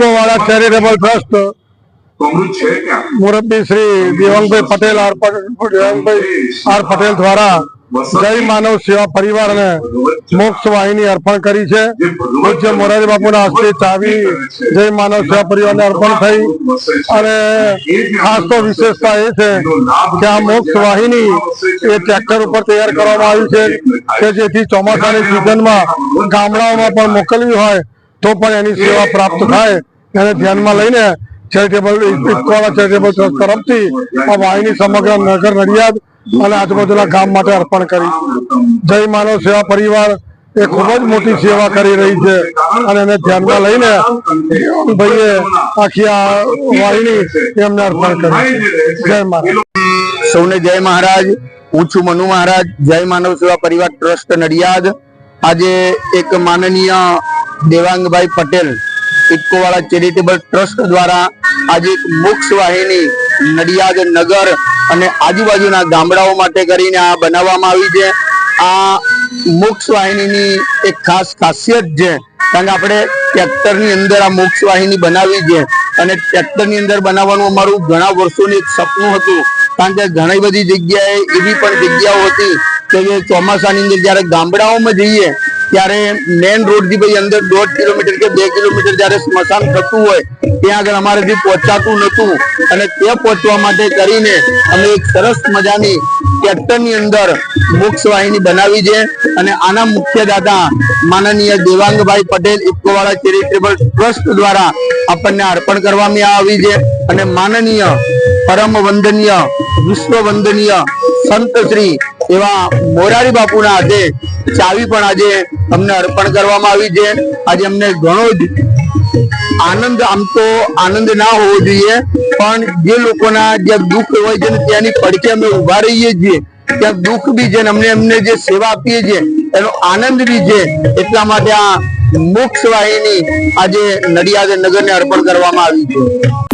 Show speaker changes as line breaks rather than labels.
ઇફકોવાળા charitable trust Morbi Shri Devangbhai Patel R R Patel દ્વારા જય માનવ સેવા પરિવારને મોક્ષ વાહિની અર્પણ કરી છે. પૂજ્ય મોરારી બાપુના હસ્તે ચાવી જય માનવ સેવા પરિવારને અર્પણ થઈ. અને ખાસ તો વિશેષતા એ છે કે આ મોક્ષ વાહિની એ ટ્રેક્ટર ઉપર તૈયાર કરવામાં આવી છે કે જેથી ચોમાસાની સિઝનમાં ગામડાઓમાં પણ મોકલવી હોય તો પણ એની સેવા પ્રાપ્ત થાય. એને ધ્યાનમાં લઈને ચેરિટેબલ ઇફકોવાળા ચેરિટેબલ ટ્રસ્ટ તરફથી આ વાહિની સમગ્ર નગર નડિયાદ અને આજુબાજુના ગામ માટે અર્પણ કરી. જય માનવ સેવા પરિવાર એ ખૂબ જ મોટી સેવા કરી રહી છે અને એને ધ્યાનમાં લઈને ભાઈએ આખી આ વાહિની એમને અર્પણ કરી જય માનવ.
સૌને જય મહારાજ. હું છું મનુ મહારાજ. જય માનવ સેવા પરિવાર ટ્રસ્ટ નડિયાદ. આજે એક માનનીય દેવાંગભાઈ પટેલ ઇફકોવાળા ચેરિટેબલ ટ્રસ્ટ દ્વારા આજે એક મોક્ષ વાહિની નડિયાદ નગર અને આજુબાજુના ગામડાઓ માટે કરીને આ બનાવવામાં આવી છે. આ મોક્ષ વાહિનીની એક ખાસ ખાસિયત છે, કારણ કે આપણે ટ્રેક્ટરની અંદર આ મોક્ષ વાહિની બનાવી છે અને ટ્રેક્ટરની અંદર બનાવવાનું અમારું ઘણા વર્ષોનું એક સપનું હતું, કારણ કે ઘણી બધી જગ્યાએ એવી પણ જગ્યાઓ હતી કે જે ચોમાસાની અંદર જ્યારે ગામડાઓમાં જઈએ ત્યારે મેઇન રોડથી ભાઈ અંદર દોઢ કિલોમીટર કે બે કિલોમીટર જયારે સ્મશાન થતું હોય, ત્યાં આગળ અમારેથી પહોંચાતું નતું અને તે પહોંચવા માટે કરીને અમે એક સરસ મજાની ટ્રેક્ટરની અંદર મોક્ષ વાહિની બનાવી છે. અને આના મુખ્ય દાતા માનનીય દેવાંગભાઈ પટેલ ઇફકોવાળા ચેરિટેબલ ટ્રસ્ટ દ્વારા આપણને અર્પણ કરવામાં આવી છે. અને માનનીય પરમ વંદનીય, વિશ્વ વંદનીય સંત શ્રી એવા મોરારી બાપુના હાથે ચાવી પણ આજે અમને અર્પણ કરવામાં આવી છે. આજે અમને ઘણો જ આનંદ, આમ તો આનંદ ના હોવો જોઈએ, પણ જે લોકોના જ્યાં દુઃખ હોય છે ત્યાંની પડખે અમે ઊભા રહીએ છીએ, ત્યાં દુઃખ બી છે અમને અમને જે સેવા આપીએ છીએ, એનો આનંદ બી છે. એટલા માટે આ મોક્ષ વાહિની આજે નડિયાદ નગરને અર્પણ કરવામાં આવી છે.